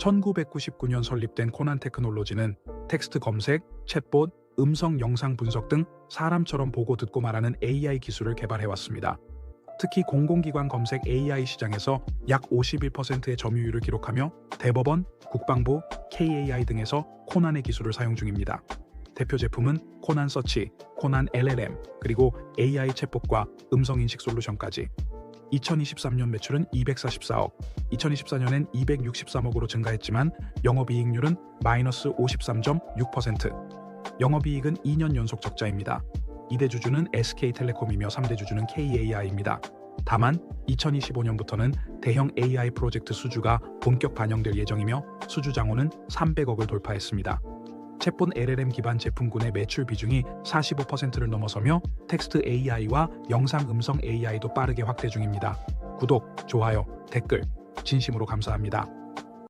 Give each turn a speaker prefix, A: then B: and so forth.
A: 1999년 설립된 코난 테크놀로지는 텍스트 검색, 챗봇, 음성 영상 분석 등 사람처럼 보고 듣고 말하는 AI 기술을 개발해 왔습니다. 특히 공공기관 검색 AI 시장에서 약 51%의 점유율을 기록하며 대법원, 국방부, KAI 등에서 코난의 기술을 사용 중입니다. 대표 제품은 코난 서치, 코난 LLM, 그리고 AI 챗봇과 음성 인식 솔루션까지. 2023년 매출은 244억, 2024년엔 263억으로 증가했지만 영업이익률은 마이너스 53.6%. 영업이익은 2년 연속 적자입니다. 2대 주주는 SK텔레콤이며 3대 주주는 KAI입니다. 다만 2025년부터는 대형 AI 프로젝트 수주가 본격 반영될 예정이며 수주 장호는 300억을 돌파했습니다. 챗본 LLM 기반 제품군의 매출 비중이 45%를 넘어서며 텍스트 AI와 영상 음성 AI도 빠르게 확대 중입니다. 구독, 좋아요, 댓글 진심으로 감사합니다.